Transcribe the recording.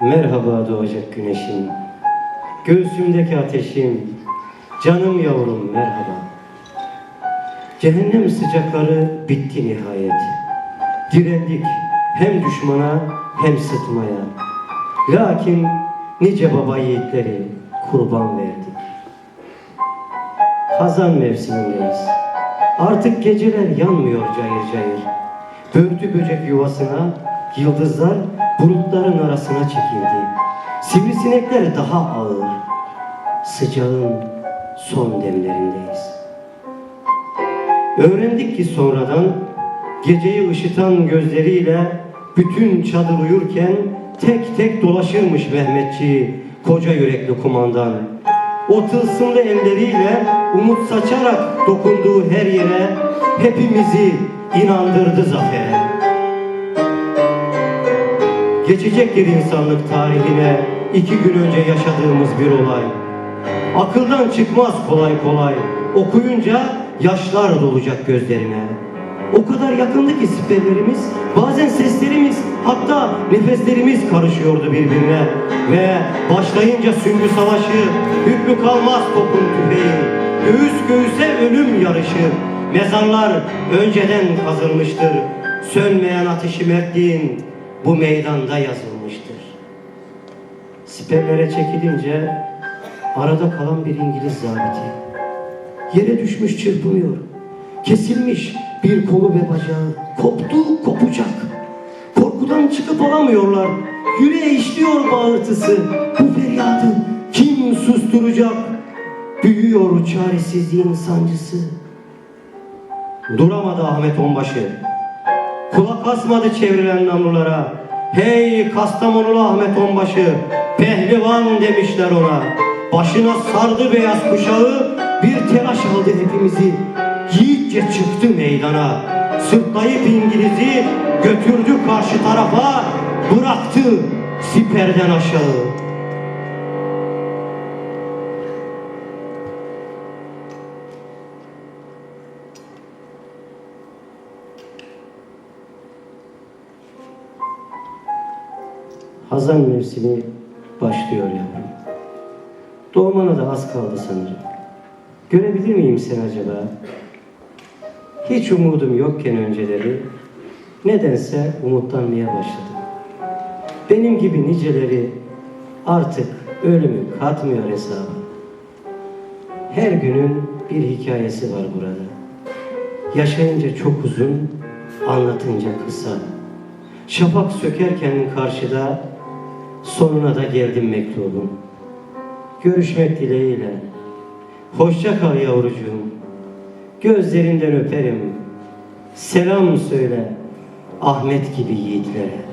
Merhaba doğacak güneşim, göğsümdeki ateşim, canım yavrum merhaba. Cehennem sıcakları bitti nihayet. Direndik hem düşmana hem sıtmaya. Lakin nice baba yiğitleri kurban verdik. Hazan mevsimindeyiz. Artık geceler yanmıyor cayır cayır. Börtü böcek yuvasına, yıldızlar bulutların arasına çekildi. Sivrisinekler daha ağır. Sıcağın son demlerindeyiz. Öğrendik ki sonradan geceyi ışıtan gözleriyle bütün çadır uyurken tek tek dolaşırmış Mehmetçi, koca yürekli kumandan. O tılsımlı elleriyle umut saçarak dokunduğu her yere hepimizi inandırdı zafere. Geçecektir insanlık tarihine iki gün önce yaşadığımız bir olay. Akıldan çıkmaz kolay kolay. Okuyunca yaşlar dolacak gözlerine. O kadar yakındı ki siperlerimiz, bazen seslerimiz, hatta nefeslerimiz karışıyordu birbirine. Ve başlayınca süngü savaşı, hükmü kalmaz topun tüfeği, göğüs göğüse ölüm yarışı. Mezarlar önceden kazılmıştır, sönmeyen ateşi mertliğin bu meydanda yazılmıştır. Siperlere çekilince arada kalan bir İngiliz zabiti. Yere düşmüş çırpınıyor. Kesilmiş bir kolu ve bacağı. Koptu kopacak. Korkudan çıkıp alamıyorlar. Yüreğe işliyor bağırtısı. Bu feryadı kim susturacak? Büyüyor çaresizliğin sancısı. Duramadı Ahmet Onbaşı. Kulak asmadı çevrilen namlulara. Hey Kastamonulu Ahmet Onbaşı, pehlivan demişler ona. Başına sardı beyaz kuşağı, bir telaş aldı hepimizi. Yiğitçe çıktı meydana. Sırtlayıp İngiliz'i götürdü karşı tarafa, bıraktı siperden aşağı. Hazan mevsimi başlıyor yavrum. Doğmana da az kaldı sanırım. Görebilir miyim seni acaba? Hiç umudum yokken önceleri, nedense umutlanmaya başladım. Benim gibi niceleri artık ölümü katmıyor hesaba. Her günün bir hikayesi var burada. Yaşayınca çok uzun, anlatınca kısa. Şafak sökerken karşıda sonuna da geldim mektubum. Görüşmek dileğiyle. Hoşça kal yavrucuğum. Gözlerinden öperim. Selam söyle Ahmet gibi yiğitlere.